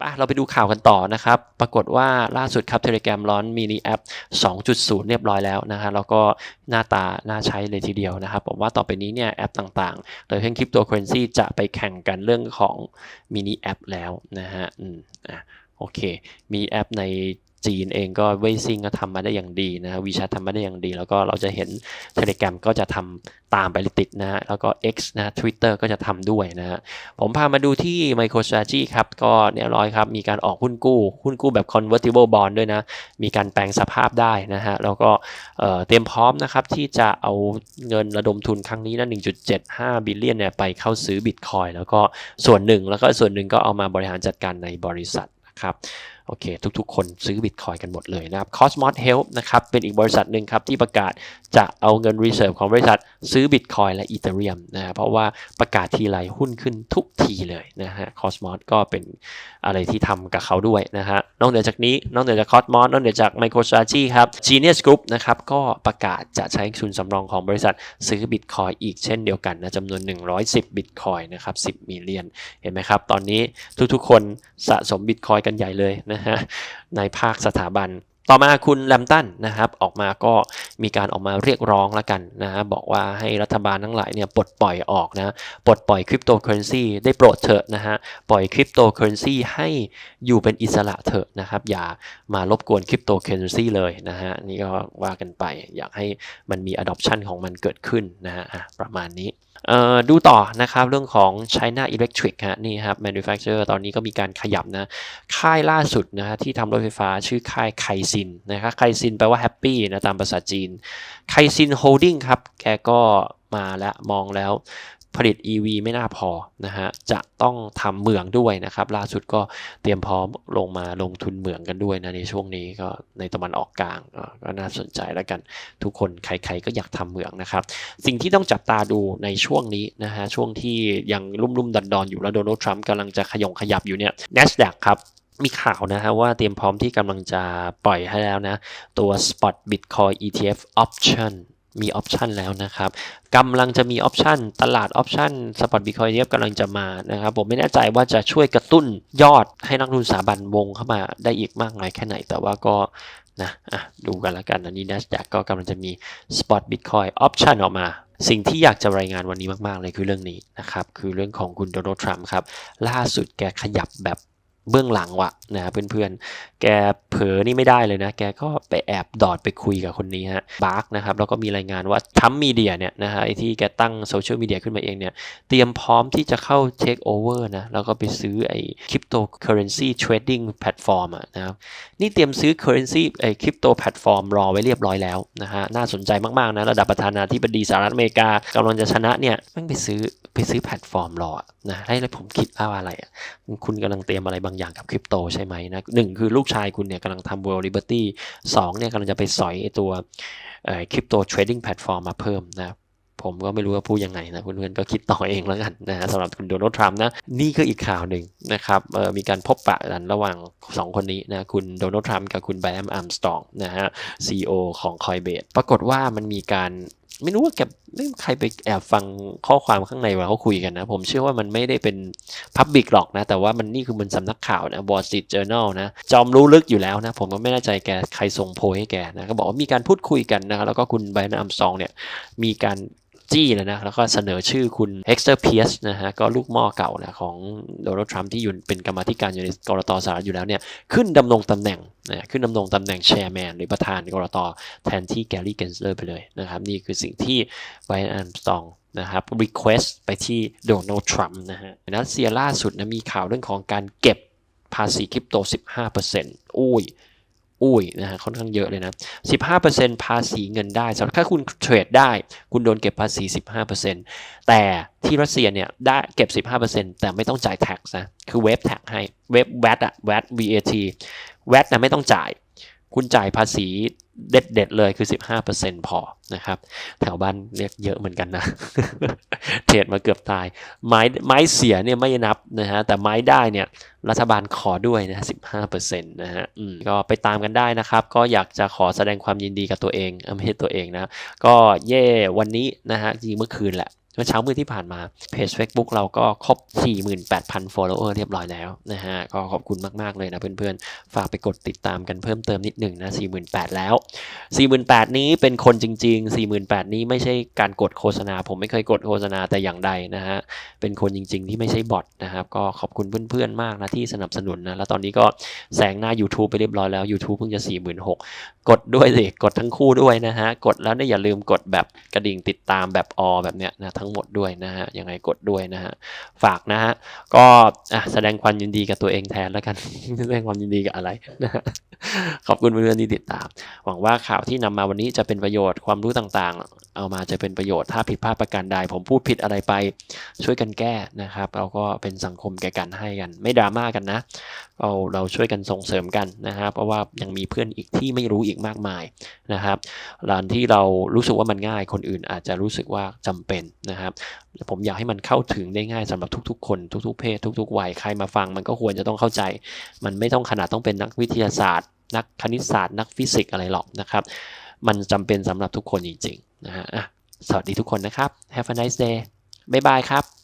ปะเราไปดูข่าวกันต่อนะครับ ปรากฏว่าล่าสุดครับ Telegram ร้อนมินิแอป 2.0 เรียบร้อยแล้วนะฮะ แล้วก็หน้าตาน่าใช้เลยทีเดียวนะครับผมว่าต่อไปนี้เนี่ยแอปต่างๆ โดยเฉพาะคริปโตเคอเรนซีจะไปแข่งกันเรื่องของมินิแอปแล้วนะฮะ อืม อะ โอเค มีแอปใน จีนเองก็เวซิงก็ทำมาได้อย่างดีนะฮะวีแชททำมาได้อย่างดี แล้วก็เราจะเห็น Telegram ก็จะทำตามไปติดนะฮะแล้วก็ X นะ Twitter ก็จะทำด้วยนะฮะผมพามาดูที่ MicroStrategy ครับ ก็เรียร้อยครับ มีการออกหุ้นกู้ หุ้นกู้แบบ convertible bond ด้วยนะ มีการแปลงสภาพได้นะฮะแล้วก็เเตรียมพร้อมนะครับ ที่จะเอาเงินระดมทุนครั้งนี้นะ1.75 บิลเลียนเนี่ยไปเข้าซื้อบิตคอยแล้วก็ส่วนหนึ่งแล้วก็ส่วนหนึ่งก็เอามาบริหารจัดการในบริษัทนะครับ โอเค ทุกๆ คนซื้อบิตคอยกันหมดเลยนะครับ Cosmos Health นะครับ เป็นอีกบริษัทหนึ่งครับ ที่ประกาศจะเอาเงิน reserve ของบริษัท ซื้อบิตคอยและอีเ e เรียมนะฮะเพราะว่าประกาศทีไรหุ้นขึ้นทุกทีเลยนะฮะ Cosmos ก็เป็นอะไรที่ทำกับเขาด้วยนะฮะ นอกเหนือจากนี้ นอกเหนือจาก Cosmos นอกเหนือจาก MicroStrategy ครับ Genius Group นะครับ ก็ประกาศจะใช้ทุนสำรองของบริษัทซื้อบิตคอยอีกเช่นเดียวกันนะจำนวน 110บิตคอยนะครับ 10มิลเลียน เห็นไหมครับ ตอนนี้ทุกๆ คนสะสมบิตคอยกันใหญ่เลยนะฮะในภาคสถาบัน ต่อมาคุณแลมตันนะครับออกมาก็มีการออกมาเรียกร้องแล้วกันนะฮะบอกว่าให้รัฐบาลทั้งหลายเนี่ยปลดปล่อยออกนะปลดปล่อยคริปโตเคอเรนซีได้โปรดเถอะนะฮะปล่อยคริปโตเคอเรนซีให้อยู่เป็นอิสระเถอะนะครับอย่ามารบกวนคริปโตเคอเรนซีเลยนะฮะนี่ก็ว่ากันไปอยากให้มันมี adoption ของมันเกิดขึ้นนะฮะประมาณนี้ดูต่อนะครับเรื่องของ China Electric ฮะนี่ครับ manufacturer ตอนนี้ก็มีการขยับนะค่ายล่าสุดนะฮะที่ทำรถไฟฟ้าชื่อค่ายไคซนนะครับไคซินแปลว่าแฮปปี้นะตามภาษาจีนไคซินโฮลดิ้งครับ แกก็มาแล้วมองแล้วผลิต EV ไม่น่าพอนะฮะ จะต้องทำเหมืองด้วยนะครับ ล่าสุดก็เตรียมพร้อมลงมาลงทุนเหมืองกันด้วยนะในช่วงนี้ก็ในตะวันออกกลางก็น่าสนใจแล้วกัน ทุกคนใครๆก็อยากทำเหมืองนะครับ สิ่งที่ต้องจับตาดูในช่วงนี้นะฮะ ช่วงที่ยังลุ่มลุ่มดันดอนอยู่แล้วโดนัลด์ทรัมป์กำลังจะขยงขยับอยู่เนี่ย NASDAQ ครับ มีข่าวนะฮะว่าเตรียมพร้อมที่กำลังจะปล่อยให้แล้วนะ ตัว Spot Bitcoin ETF Option มีออปชันแล้วนะครับกำลังจะมีออปชันตลาดออปชัน Spot Bitcoin ETF กำลังจะมานะครับ ผมไม่แน่ใจว่าจะช่วยกระตุ้นยอดให้นักลงทุนสถาบันวงเข้ามาได้อีกมากน้อยแค่ไหน แต่ว่าก็นะอะดูกันล้วกันอันนี้ NASDAQ ก็กำลังจะมี Spot Bitcoin Option ออกมา สิ่งที่อยากจะรายงานวันนี้มาก ๆ เลยคือเรื่องนี้นะครับ คือเรื่องของคุณโดนัลด์ทรัมป์ครับ ล่าสุดแกขยับแบบ เบื้องหลังวะนะเพื่อนๆ แกเผลอนี่ไม่ได้เลยนะ แกก็ไปแอบดอดไปคุยกับคนนี้ฮะบาร์กนะครับ แล้วก็มีรายงานว่าทัมมีเดียเนี่ยนะฮะไอที่แกตั้งโซเชียลมีเดียขึ้นมาเองเนี่ย เตรียมพร้อมที่จะเข้าเทคโอเวอร์นะ แล้วก็ไปซื้อไอคริปโตเคอเรนซีเทรดดิ้งแพลตฟอร์มอะนะครับ นี่เตรียมซื้อ currency ไอคริปโตแพลตฟอร์มรอไว้เรียบร้อยแล้วนะฮะ น่าสนใจมากๆนะ ระดับประธานาธิบดีสหรัฐอเมริกากำลังจะชนะเนี่ยแม่งไปซื้อไปซื้อแพลตฟอร์มรอนะให้แล้วผมคิดว่าอะไรอะคุณกำลังเตรียมอะไรบางอย่างกับคริปโตใช่ไหมนะหนึ่งคือลูกชายคุณเนี่ยกำลังทำ World Liberty สองเนี่ยกำลังจะไปสอยไอ้ตัวคริปโตเทรดดิ้งแพลตฟอร์มมาเพิ่มนะผมก็ไม่รู้ว่าพูดยังไงนะเพื่อนๆก็คิดต่อเองแล้วกันนะสำหรับคุณโดนัลด์ทรัมป์นะนี่ก็อีกข่าวหนึ่งนะครับมีการพบปะกันระหว่าง 2 คนนี้นะคุณโดนัลด์ทรัมป์กับคุณไบรอันอาร์มสตองนะฮะ CEO ของ Coinbase ปรากฏว่ามันมีการ ไม่รู้ว่าแกไม่ใครไปแอบฟังข้อความข้างในว่าเขาคุยกันนะ ผมเชื่อว่ามันไม่ได้เป็นพับบิกหรอกนะ แต่ว่ามันนี่คือมันสำนักข่าวนะบอร์ดจิตเจอแนลนะ จอมรู้ลึกอยู่แล้วนะ ผมก็ไม่แน่ใจแกใครส่งโพยให้แกนะก็บอกว่ามีการพูดคุยกันนะแล้วก็คุณไบรอันอาร์มซองเนี่ยมีการ จี้เลยนะ แล้วก็เสนอชื่อคุณ Hector Pierce นะฮะ ก็ลูกหม้อเก่านะของโดนัลด์ทรัมป์ที่อยู่เป็นกรรมธิการอยู่ในกรตสหรัฐอยู่แล้วเนี่ย ขึ้นดำรงตำแหน่งนะขึ้นดำรงตำแหน่งแชร์แมนหรือประธานกรตแทนที่แกรี่เกนเลอร์ไปเลยนะครับ นี่คือสิ่งที่ไบรอันสตองนะครับ request ไปที่โดนัลด์ทรัมป์นะฮะรัสเซียล่าสุดนะมีข่าวเรื่องของการเก็บภาษีคริปโต 15%อุ้ย อุ้ยนะฮะค่อนข้างเยอะเลยนะ 15%ภาษีเงินได้สำหรับถ้าคุณเทรดได้ คุณโดนเก็บภาษี 15%แต่ที่รัสเซียเนี่ยได้เก็บ 15%แต่ไม่ต้องจ่าย tax นะ คือเวฟแท็กให้เวฟ VAT อะ VAT VAT VAT นะไม่ต้องจ่าย คุณจ่ายภาษี เด็ดๆเลยคือ 15%พอนะครับ แถวบ้านเรียกเยอะเหมือนกันนะ เทรดมาเกือบตาย ไม้ไม้เสียเนี่ยไม่นับนะฮะ แต่ไม้ได้เนี่ยรัฐบาลขอด้วยนะ15%นะฮะก็ไปตามกันได้นะครับ ก็อยากจะขอแสดงความยินดีกับตัวเองเอ้าไม่ใช่ตัวเองนะ ก็เย่วันนี้นะฮะจริงเมื่อคืนแหละ มื่อเช้ามืดที่ผ่านมาเพจ Facebook เราก็ครบ 48,000 follower เรียบร้อยแล้วนะฮะก็ขอบคุณมาก ๆ เลยนะเพื่อนๆ ฝากไปกดติดตามกันเพิ่มเติมนิดหนึ่งนะ 48,000 แล้ว 48,000 นี้เป็นคนจริง ๆ 48,000 นี้ไม่ใช่การกดโฆษณา ผมไม่เคยกดโฆษณาแต่อย่างใดนะฮะเป็นคนจริง ๆ ที่ไม่ใช่บอทนะครับก็ขอบคุณเพื่อนๆมากนะที่สนับสนุนนะแล้วตอนนี้ก็แซงหน้า YouTube ไปเรียบร้อยแล้ว YouTube เพิ่งจะ 46,000 กดด้วยสิกดทั้งคู่ด้วยนะฮะกดแล้วเนี่ยอย่าลืมกดแบบกระดิ่งติดตามแบบอแบบเนี้ยนะทั้งหมดด้วยนะฮะยังไงกดด้วยนะฮะฝากนะฮะก็แสดงความยินดีกับตัวเองแทนแล้วกัน แสดงความยินดีกับอะไรนะฮะขอบคุณเพื่อนๆที่ติดตาม หวังว่าข่าวที่นำมาวันนี้จะเป็นประโยชน์ความรู้ต่างๆ เอามาจะเป็นประโยชน์ถ้าผิดพลาดประการใด ผมพูดผิดอะไรไปช่วยกันแก้นะครับเราก็เป็นสังคมแก่กันให้กัน ไม่ดราม่ากันนะ เราเราช่วยกันส่งเสริมกันนะครับ เพราะว่ายังมีเพื่อนอีกที่ไม่รู้อีกมากมายนะครับร้านที่เรารู้สึกว่ามันง่ายคนอื่นอาจจะรู้สึกว่าจำเป็นนะครับ ผมอยากให้มันเข้าถึงได้ง่ายสำหรับทุก ๆ คน ทุก ๆ เพศ ทุก ๆ วัยใครมาฟัง มันก็ควรจะต้องเข้าใจ มันไม่ต้องขนาดต้องเป็นนักวิทยาศาสตร์ นักคณิตศาสตร์ นักฟิสิกส์อะไรหรอกนะครับ มันจำเป็นสำหรับทุกคนจริงๆนะฮะอะสวัสดีทุกคนนะครับ Have a nice day บ๊ายบายครับ